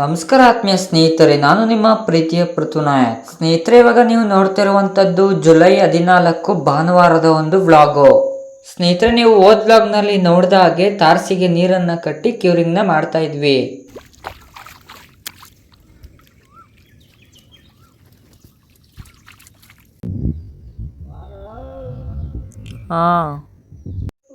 ನಮಸ್ಕಾರ ಆತ್ಮೀಯ ಸ್ನೇಹಿತರೆ, ನಾನು ನಿಮ್ಮ ಪ್ರೀತಿಯ ಪೃಥುನಾಯಕ್. ಸ್ನೇಹಿತರೆ, ಇವಾಗ ನೀವು ನೋಡ್ತಿರುವಂತದ್ದು ಜುಲೈ ಹದಿನಾಲ್ಕು ಭಾನುವಾರದ ಒಂದು ವ್ಲಾಗು. ಸ್ನೇಹಿತರೆ, ನೀವು ಓದ್ ವ್ಲಾಗ್ನಲ್ಲಿ ನೋಡಿದ ಹಾಗೆ ತಾರಸಿಗೆ ನೀರನ್ನ ಕಟ್ಟಿ ಕ್ಯೂರಿಂಗ್ನ ಮಾಡ್ತಾ ಇದ್ವಿ.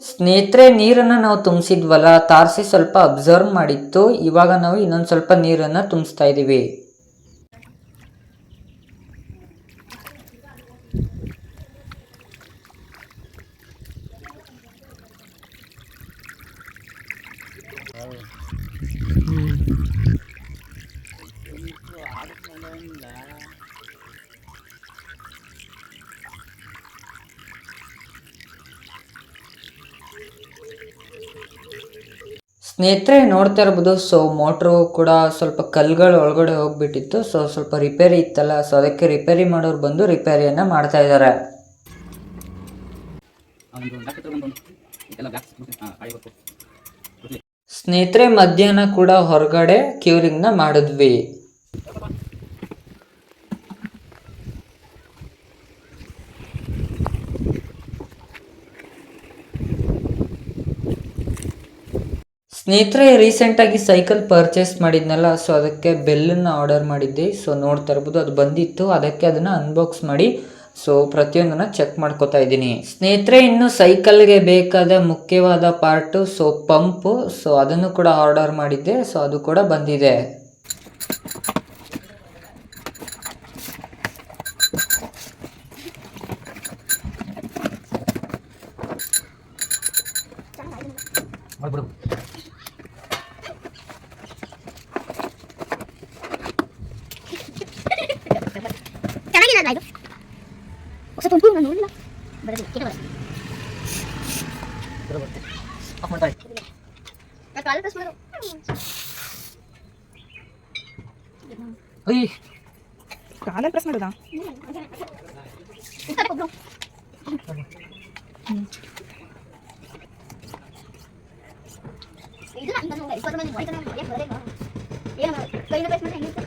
ಸ್ನೇಹಿತರೆ, ನೀರನ್ನು ನಾವು ತುಂಬಿಸಿದ್ವಲ್ಲ, ತಾರಸಿ ಸ್ವಲ್ಪ ಅಬ್ಸರ್ವ್ ಮಾಡಿತ್ತು. ಇವಾಗ ನಾವು ಇನ್ನೊಂದು ಸ್ವಲ್ಪ ನೀರನ್ನು ತುಂಬಿಸ್ತಾ ಇದೀವಿ. ಸ್ನೇಹಿತರೆ, ನೋಡ್ತಾ ಇರ್ಬೋದು ಸೊ ಮೋಟ್ರು ಕೂಡ ಸ್ವಲ್ಪ ಕಲ್ಗಳು ಒಳಗಡೆ ಹೋಗ್ಬಿಟ್ಟಿತ್ತು ಸೊ ಸ್ವಲ್ಪ ರಿಪೇರಿ ಇತ್ತಲ್ಲ ಸೊ ಅದಕ್ಕೆ ರಿಪೇರಿ ಮಾಡೋರು ಬಂದು ರಿಪೇರಿಯನ್ನು ಮಾಡ್ತಾ ಇದ್ದಾರೆ. ಸ್ನೇಹಿತರೆ, ಮಧ್ಯಾಹ್ನ ಕೂಡ ಹೊರಗಡೆ ಕ್ಯೂರಿಂಗ್ನ ಮಾಡಿದ್ವಿ. ಸ್ನೇಹಿತರೆ ರೀಸೆಂಟಾಗಿ ಸೈಕಲ್ ಪರ್ಚೇಸ್ ಮಾಡಿದ್ನಲ್ಲ ಸೊ ಅದಕ್ಕೆ ಬೆಲ್ಲನ್ನು ಆರ್ಡರ್ ಮಾಡಿದ್ದೆ ಸೊ ನೋಡ್ತಾ ಇರ್ಬೋದು, ಅದು ಬಂದಿತ್ತು. ಅದಕ್ಕೆ ಅದನ್ನು ಅನ್ಬಾಕ್ಸ್ ಮಾಡಿ ಸೊ ಪ್ರತಿಯೊಂದನ್ನು ಚೆಕ್ ಮಾಡ್ಕೋತಾ ಇದ್ದೀನಿ. ಸ್ನೇಹಿತರೆ, ಇನ್ನು ಸೈಕಲ್ಗೆ ಬೇಕಾದ ಮುಖ್ಯವಾದ ಪಾರ್ಟು ಸೊ ಪಂಪು ಸೊ ಅದನ್ನು ಕೂಡ ಆರ್ಡರ್ ಮಾಡಿದ್ದೆ ಸೊ ಅದು ಕೂಡ ಬಂದಿದೆ ಚೆನ್ನಾಗಿಲ್ಲ ಇದು ಹೊಸ ತುಂಪು ನಾನು ನೋಡಿಲ್ಲ ಬರೋದು ಕೆಟ್ಟ ಕಾಲ ಪ್ರೆಸ್ ಮಾಡು ಕಾಲಲ್ಲಿ ಪ್ರೆಸ್ ಮಾಡೋದಾ ಇಷ್ಟ ಕೊಬ್ರು ಇದು ನಾನು ಇಪ್ಪತ್ತು ಮಂದಿ ಮಾಡಿ ಏನು ಬರೋದೇ ಏನು ಕೈಯಿಂದ ಪ್ರೆಸ್ ಮಾಡಿ ಹೆಂಗಿರುತ್ತೆ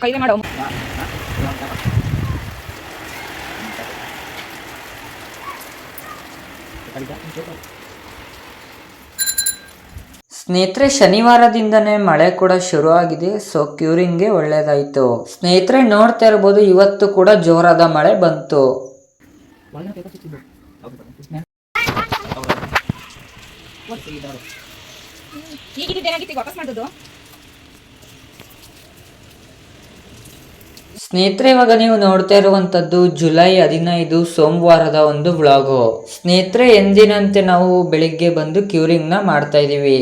ಕೈಲೇ ಮಾಡೋ. ಸ್ನೇಹಿತರೆ, ಶನಿವಾರದಿಂದನೇ ಮಳೆ ಕೂಡ ಶುರು ಆಗಿದೆ ಸೊ ಕ್ಯೂರಿಂಗ್ಗೆ ಒಳ್ಳೇದಾಯ್ತು. ಸ್ನೇಹಿತರೆ, ನೋಡ್ತಾ ಇರ್ಬೋದು ಇವತ್ತು ಕೂಡ ಜೋರಾದ ಮಳೆ ಬಂತು. ಈಗಿದ್ದು ಏನಾಗಿತ್ತು ಈಗ ವಾಪಸ್ ಮಾಡೋದು ಸ್ನೇಹಿತರೆ ಇವಾಗ ನೀವು ನೋಡ್ತಾ ಇರುವಂತದ್ದು ಜುಲೈ ಹದಿನೈದು ಸೋಮವಾರದ ಒಂದು ಬ್ಲಾಗು ಸ್ನೇಹಿತರೆ ಎಂದಿನಂತೆ ನಾವು ಬೆಳಿಗ್ಗೆ ಬಂದು ಕ್ಯೂರಿಂಗ್ನ ಮಾಡ್ತಾ ಇದೀವಿ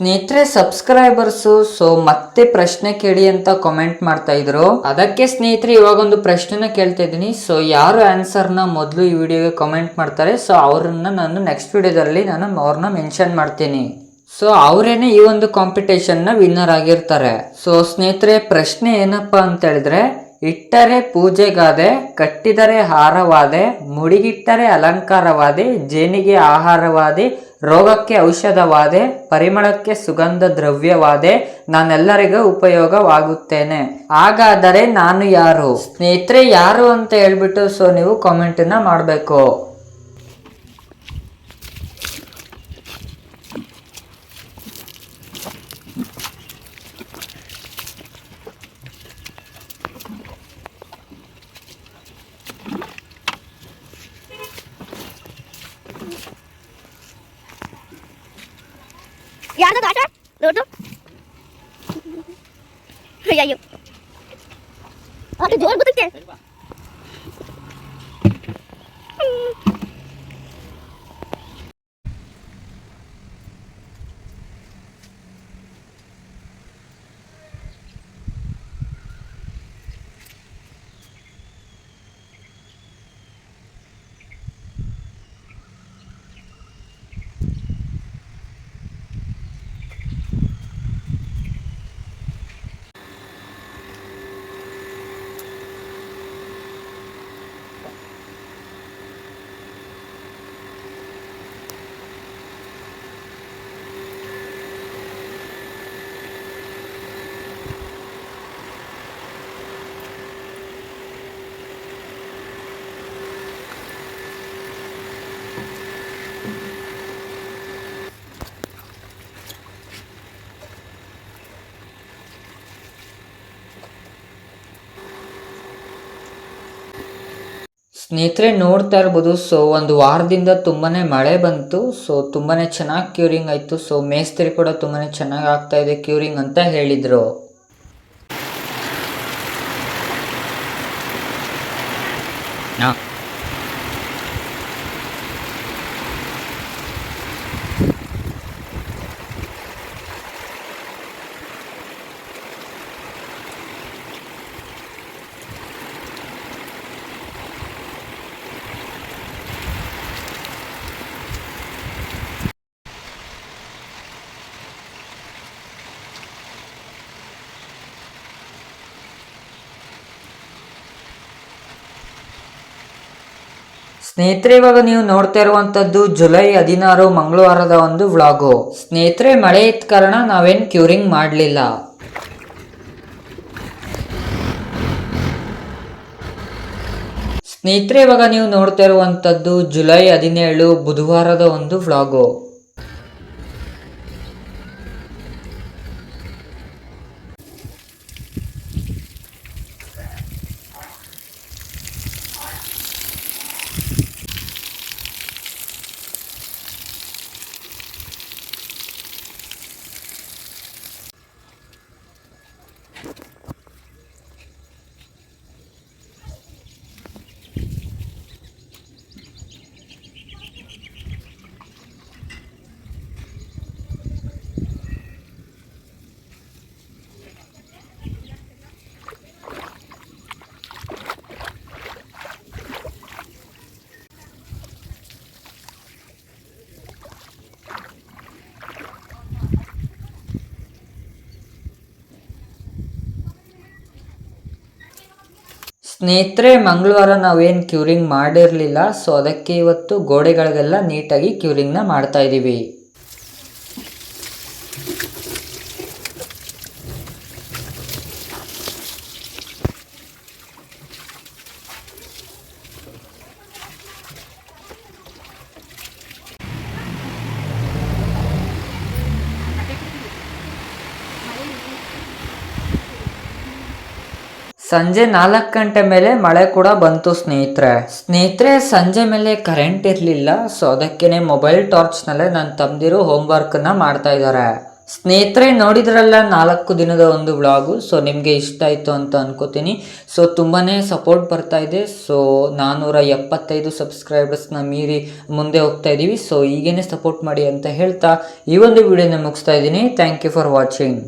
ಸ್ನೇಹಿತರೆ, ಸಬ್ಸ್ಕ್ರೈಬರ್ಸು, ಸೊ ಮತ್ತೆ ಪ್ರಶ್ನೆ ಕೇಳಿ ಅಂತ ಕಾಮೆಂಟ್ ಮಾಡ್ತಾ ಇದ್ರು. ಅದಕ್ಕೆ ಸ್ನೇಹಿತರೆ ಇವಾಗ ಒಂದು ಪ್ರಶ್ನೆನ ಕೇಳ್ತಾ ಇದ್ದೀನಿ. ಸೊ ಯಾರು ಆನ್ಸರ್ನ ಮೊದಲು ಈ ವಿಡಿಯೋಗೆ ಕಾಮೆಂಟ್ ಮಾಡ್ತಾರೆ? ಸೊ ಅವ್ರನ್ನ ನಾನು ನೆಕ್ಸ್ಟ್ ವಿಡಿಯೋದಲ್ಲಿ ನಾನು ಅವ್ರನ್ನ ಮೆನ್ಷನ್ ಮಾಡ್ತೀನಿ. ಸೊ ಅವರೇನೆ ಈ ಒಂದು ಕಾಂಪಿಟೇಷನ್ನ ವಿನ್ನರ್ ಆಗಿರ್ತಾರೆ. ಸೊ ಸ್ನೇಹಿತರೆ, ಪ್ರಶ್ನೆ ಏನಪ್ಪಾ ಅಂತ ಹೇಳಿದ್ರೆ, ಇಟ್ಟರೆ ಪೂಜೆಗಾದೆ, ಕಟ್ಟಿದರೆ ಹಾರವಾದೆ, ಮುಡಿಗಿಟ್ಟರೆ ಅಲಂಕಾರವಾದೆ, ಜೇನಿಗೆ ಆಹಾರವಾದೆ ರೋಗಕ್ಕೆ ಔಷಧವಾದೆ, ಪರಿಮಳಕ್ಕೆ ಸುಗಂಧ ದ್ರವ್ಯವಾದೆ, ನಾನೆಲ್ಲರಿಗೂ ಉಪಯೋಗವಾಗುತ್ತೇನೆ. ಹಾಗಾದರೆ ನಾನು ಯಾರು? ಸ್ನೇಹಿತರೆ, ಯಾರು ಅಂತ ಹೇಳ್ಬಿಟ್ಟು ಸೊ ನೀವು ಕಾಮೆಂಟನ್ನು ಮಾಡಬೇಕು. યાર તો કાટા દોડો હૈયા યો આ તો જોર બતક છે. ಸ್ನೇಹಿತರೆ, ನೋಡ್ತಾ ಇರ್ಬೋದು. ಸೊ ಒಂದು ವಾರದಿಂದ ತುಂಬಾನೇ ಮಳೆ ಬಂತು. ಸೊ ತುಂಬಾನೇ ಚೆನ್ನಾಗಿ ಕ್ಯೂರಿಂಗ್ ಆಯ್ತು. ಸೊ ಮೇಸ್ತ್ರಿ ಕೂಡ ತುಂಬಾನೇ ಚೆನ್ನಾಗಿ ಆಗ್ತಾ ಇದೆ ಕ್ಯೂರಿಂಗ್ ಅಂತ ಹೇಳಿದ್ರು. ಸ್ನೇಹಿತರೆ, ಇವಾಗ ನೀವು ನೋಡ್ತಾ ಇರುವಂತದ್ದು ಜುಲೈ ಹದಿನಾರು ಮಂಗಳವಾರದ ಒಂದು ವ್ಲಾಗು. ಸ್ನೇಹಿತರೆ, ಮಳೆ ಇದ್ದ ಕಾರಣ ನಾವೇನ್ ಕ್ಯೂರಿಂಗ್ ಮಾಡಲಿಲ್ಲ. ಸ್ನೇಹಿತರೆ, ಇವಾಗ ನೀವು ನೋಡ್ತಾ ಇರುವಂತದ್ದು ಜುಲೈ ಹದಿನೇಳು, ಬುಧವಾರದ ಒಂದು ವ್ಲಾಗು. ಸ್ನೇಹಿತರೆ ಮಂಗಳವಾರ ನಾವೇನು ಕ್ಯೂರಿಂಗ್ ಮಾಡಿರಲಿಲ್ಲ ಸೊ ಅದಕ್ಕೆ ಇವತ್ತು ಗೋಡೆಗಳಿಗೆಲ್ಲ ನೀಟಾಗಿ ಕ್ಯೂರಿಂಗ್ನ ಮಾಡ್ತಾ ಇದ್ದೀವಿ ಸಂಜೆ ನಾಲ್ಕು ಗಂಟೆ ಮೇಲೆ ಮಳೆ ಕೂಡ ಬಂತು ಸ್ನೇಹಿತರೆ. ಸ್ನೇಹಿತರೆ, ಸಂಜೆ ಮೇಲೆ ಕರೆಂಟ್ ಇರಲಿಲ್ಲ ಸೊ ಅದಕ್ಕೇನೆ ಮೊಬೈಲ್ ಟಾರ್ಚ್ನಲ್ಲೇ ನನ್ನ ತಮ್ಮದಿರು ಹೋಮ್ವರ್ಕನ್ನು ಮಾಡ್ತಾ ಇದ್ದಾರೆ. ಸ್ನೇಹಿತರೆ, ನೋಡಿದ್ರಲ್ಲ ನಾಲ್ಕು ದಿನದ ಒಂದು ವ್ಲಾಗು ಸೊ ನಿಮಗೆ ಇಷ್ಟ ಆಯಿತು ಅಂತ ಅನ್ಕೋತೀನಿ. ಸೊ ತುಂಬಾ ಸಪೋರ್ಟ್ ಬರ್ತಾ ಇದೆ ಸೊ ನಾನ್ನೂರ ಎಪ್ಪತ್ತೈದು ಸಬ್ಸ್ಕ್ರೈಬರ್ಸ್ನ ಮೀರಿ ಮುಂದೆ ಹೋಗ್ತಾ ಇದ್ದೀವಿ ಸೊ ಈಗೇನೆ ಸಪೋರ್ಟ್ ಮಾಡಿ ಅಂತ ಹೇಳ್ತಾ ಈ ಒಂದು ವಿಡಿಯೋನ ಮುಗಿಸ್ತಾ ಇದ್ದೀನಿ. Thank you for watching